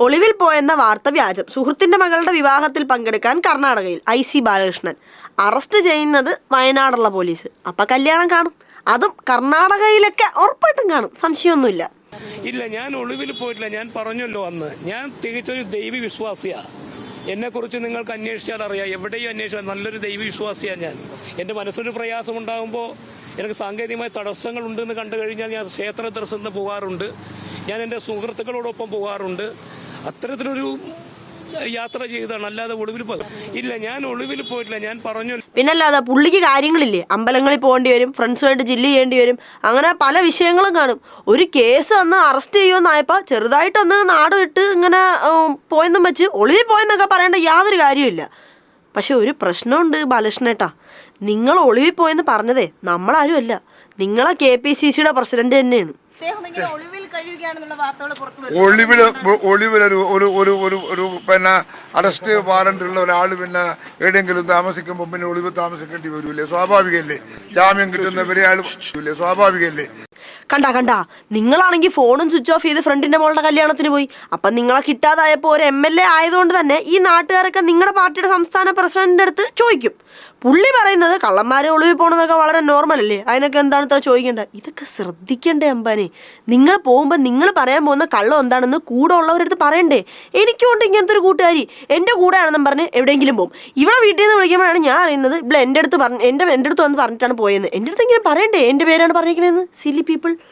ഒളിവിൽ പോയെന്ന വാർത്ത വ്യാജം. സുഹൃത്തിന്റെ മകളുടെ വിവാഹത്തിൽ പങ്കെടുക്കാൻ കർണാടകയിൽ ഐ സി ബാലകൃഷ്ണൻ. അറസ്റ്റ് ചെയ്യുന്നത് വയനാടുള്ള പോലീസ്. അപ്പൊ കല്യാണം കാണും. അതും കർണാടകയിലൊക്കെ ഉറപ്പായിട്ടും കാണും. സംശയമൊന്നുമില്ല. ഇല്ല ഞാൻ ഒളിവിൽ പോയിട്ടില്ല. ഞാൻ പറഞ്ഞല്ലോ അന്ന്. ഞാൻ തികച്ചൊരു ദൈവി വിശ്വാസിയാ. എന്നെക്കുറിച്ച് നിങ്ങൾക്ക് അന്വേഷിച്ചാൽ അറിയാം. എവിടെയും അന്വേഷിച്ചാൽ നല്ലൊരു ദൈവ വിശ്വാസിയാണ് ഞാൻ. എന്റെ മനസ്സിന് പ്രയാസം ഉണ്ടാകുമ്പോൾ എനിക്ക് സാങ്കേതികമായ തടസ്സങ്ങൾ ഉണ്ടെന്ന് കണ്ടു കഴിഞ്ഞാൽ ഞാൻ ക്ഷേത്ര ദർശനത്തിന് പോകാറുണ്ട്. ഞാൻ എന്റെ സുഹൃത്തുക്കളോടൊപ്പം പോകാറുണ്ട്. അത്തരത്തിലൊരു യാത്ര ചെയ്താണ്. അല്ലാതെ ഒളിവിൽ ഇല്ല ഞാൻ ഒളിവിൽ പോയിട്ടില്ല. ഞാൻ പറഞ്ഞു പിന്നല്ലാതെ പുള്ളിക്ക് കാര്യങ്ങളില്ലേ? അമ്പലങ്ങളിൽ പോകേണ്ടി വരും ഫ്രണ്ട്സുമായിട്ട് ജില്ല് ചെയ്യേണ്ടി വരും. അങ്ങനെ പല വിഷയങ്ങളും കാണും. ഒരു കേസ് അന്ന് അറസ്റ്റ് ചെയ്യുമെന്നായപ്പോൾ ചെറുതായിട്ടൊന്ന് നാട് വിട്ട് ഇങ്ങനെ പോയെന്നും വെച്ച് ഒളിവിൽ പോയെന്നൊക്കെ പറയേണ്ട യാതൊരു കാര്യമില്ല പക്ഷെ ഒരു പ്രശ്നമുണ്ട് ബാലകൃഷ്ണേട്ടാ. നിങ്ങൾ ഒളിവിൽ പോയെന്ന് പറഞ്ഞതേ നമ്മളാരും അല്ല നിങ്ങളെ കെ പി സി സിയുടെ പ്രസിഡന്റ് തന്നെയാണ്. ഇങ്ങനെ ഒളിവിൽ ഒരു ഒരു ഒരു ഒരു ഒരു പിന്നെ അറസ്റ്റ് വാറന്റ് ഉള്ള ഒരാൾ പിന്നെ എവിടെയെങ്കിലും താമസിക്കുമ്പോൾ പിന്നെ ഒളിവ് താമസിക്കേണ്ടി വരൂലേ സ്വാഭാവികല്ലേ? ജാമ്യം കിട്ടുന്നവരെ ആൾ സ്വാഭാവികല്ലേ? കണ്ട കണ്ട നിങ്ങളാണെങ്കിൽ ഫോണും സ്വിച്ച് ഓഫ് ചെയ്ത് ഫ്രണ്ടിന്റെ മോളുടെ കല്യാണത്തിന് പോയി. അപ്പം നിങ്ങളെ കിട്ടാതായപ്പോൾ ഒരു എം എൽ എ ആയതുകൊണ്ട് തന്നെ ഈ നാട്ടുകാരൊക്കെ നിങ്ങളുടെ പാർട്ടിയുടെ സംസ്ഥാന പ്രസിഡന്റിന്റെ അടുത്ത് ചോദിക്കും. പുള്ളി പറയുന്നത് കള്ളന്മാരെ ഒളിവിൽ പോകണമെന്നൊക്കെ വളരെ നോർമൽ അല്ലേ? അതിനൊക്കെ എന്താണ് ഇത്ര ചോദിക്കേണ്ടത്? ഇതൊക്കെ ശ്രദ്ധിക്കണ്ടേ അമ്പാനെ നിങ്ങൾ പോകുമ്പോൾ നിങ്ങൾ പറയാൻ പോകുന്ന കള്ളം എന്താണെന്ന് കൂടെ ഉള്ളവരടുത്ത് പറയണ്ടേ? എനിക്കുണ്ട് ഇങ്ങനത്തെ ഒരു കൂട്ടുകാരി. എന്റെ കൂടെയാണെന്ന് പറഞ്ഞ് എവിടെയെങ്കിലും പോകും. ഇവിടെ വീട്ടിൽ നിന്ന് വിളിക്കുമ്പോഴാണ് ഞാൻ അറിയുന്നത് ഇവിടെ എന്റെ അടുത്ത് പറഞ്ഞ് എന്റെ എന്റെ അടുത്ത് വന്ന് പറഞ്ഞിട്ടാണ് പോയത് എന്റെ അടുത്ത് ഇങ്ങനെ പറയണ്ടേ? എന്റെ പേരാണ് പറഞ്ഞിരിക്കണേന്ന്? Silly people